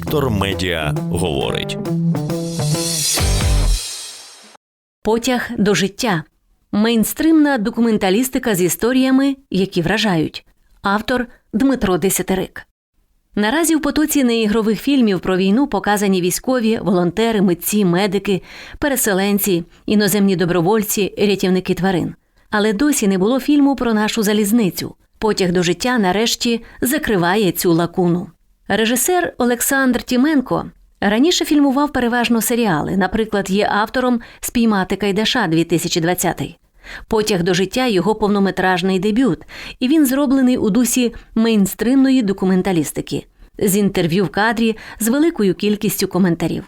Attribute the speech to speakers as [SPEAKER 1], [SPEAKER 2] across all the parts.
[SPEAKER 1] Детектор медіа говорить.
[SPEAKER 2] Потяг до життя. Мейнстримна документалістика з історіями, які вражають. Автор Дмитро Десятерик. Наразі в потоці неігрових фільмів про війну показані військові, волонтери, митці, медики, переселенці, іноземні добровольці, рятівники тварин. Але досі не було фільму про нашу залізницю. Потяг до життя нарешті закриває цю лакуну. Режисер Олександр Тіменко раніше фільмував переважно серіали, наприклад, є автором Спіймати Кайдаша 2020. Потяг до життя його повнометражний дебют, і він зроблений у дусі мейнстримної документалістики з інтерв'ю в кадрі з великою кількістю коментарів.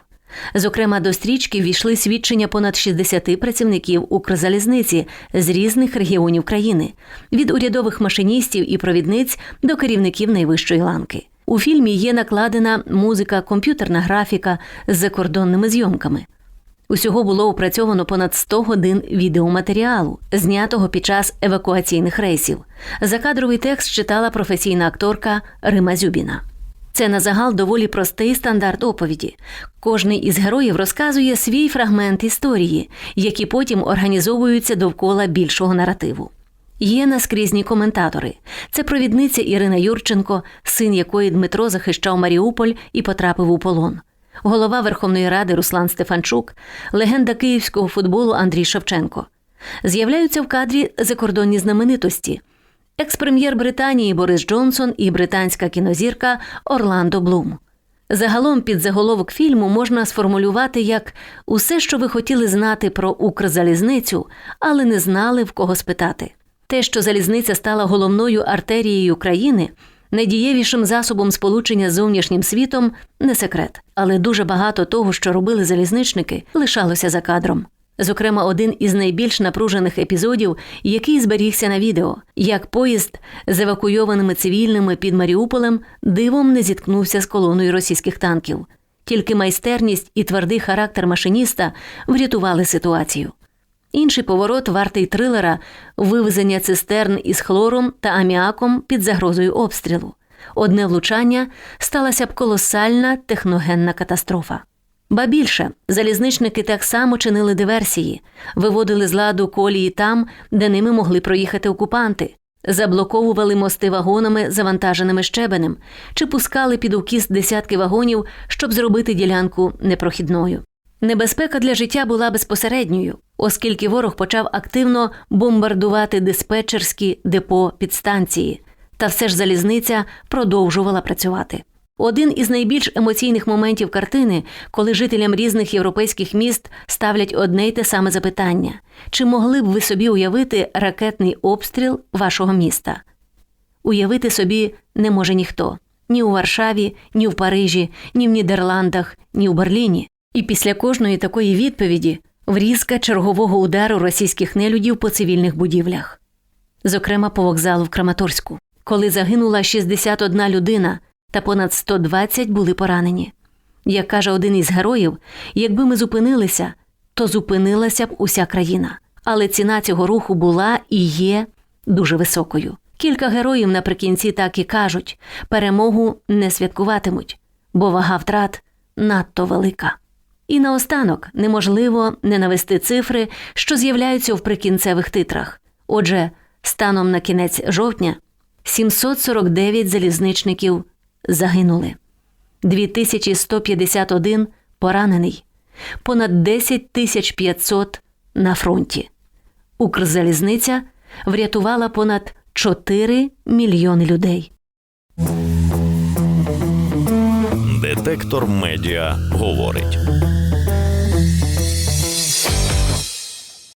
[SPEAKER 2] Зокрема, до стрічки ввійшли свідчення понад 60 працівників Укрзалізниці з різних регіонів країни, від урядових машиністів і провідниць до керівників найвищої ланки. У фільмі є накладена музика, комп'ютерна графіка з закордонними зйомками. Усього було опрацьовано понад 100 годин відеоматеріалу, знятого під час евакуаційних рейсів. Закадровий текст читала професійна акторка Рима Зюбіна. Це на загал доволі простий стандарт оповіді. Кожний із героїв розказує свій фрагмент історії, які потім організовуються довкола більшого наративу. Є наскрізні коментатори. Це провідниця Ірина Юрченко, син якої Дмитро захищав Маріуполь і потрапив у полон. Голова Верховної Ради Руслан Стефанчук, легенда київського футболу Андрій Шевченко. З'являються в кадрі закордонні знаменитості. Екс-прем'єр Британії Борис Джонсон і британська кінозірка Орландо Блум. Загалом під заголовок фільму можна сформулювати як усе, що ви хотіли знати про Укрзалізницю, але не знали в кого спитати. Те, що залізниця стала головною артерією країни, найдієвішим засобом сполучення з зовнішнім світом, не секрет. Але дуже багато того, що робили залізничники, лишалося за кадром. Зокрема, один із найбільш напружених епізодів, який зберігся на відео, як поїзд з евакуйованими цивільними під Маріуполем дивом не зіткнувся з колоною російських танків. Тільки майстерність і твердий характер машиніста врятували ситуацію. Інший поворот вартий трилера вивезення цистерн із хлором та аміаком під загрозою обстрілу. Одне влучання сталася б колосальна техногенна катастрофа. Ба більше залізничники так само чинили диверсії, виводили з ладу колії там, де ними могли проїхати окупанти, заблоковували мости вагонами, завантаженими щебенем, чи пускали під укіс десятки вагонів, щоб зробити ділянку непрохідною. Небезпека для життя була безпосередньою, оскільки ворог почав активно бомбардувати диспетчерські депо підстанції, та все ж залізниця продовжувала працювати. Один із найбільш емоційних моментів картини, коли жителям різних європейських міст ставлять одне й те саме запитання: чи могли б ви собі уявити ракетний обстріл вашого міста? Уявити собі не може ніхто ні у Варшаві, ні в Парижі, ні в Нідерландах, ні в Берліні. І після кожної такої відповіді врізка чергового удару російських нелюдів по цивільних будівлях, зокрема по вокзалу в Краматорську, коли загинула 61 людина та понад 120 були поранені. Як каже один із героїв, якби ми зупинилися, то зупинилася б уся країна. Але ціна цього руху була і є дуже високою. Кілька героїв наприкінці так і кажуть перемогу не святкуватимуть, бо вага втрат надто велика. І наостанок неможливо не навести цифри, що з'являються в прикінцевих титрах. Отже, станом на кінець жовтня 749 залізничників загинули, 2151 поранений, понад 10 тисяч 500 на фронті. Укрзалізниця врятувала понад 4 мільйони людей.
[SPEAKER 1] Детектор медіа говорить.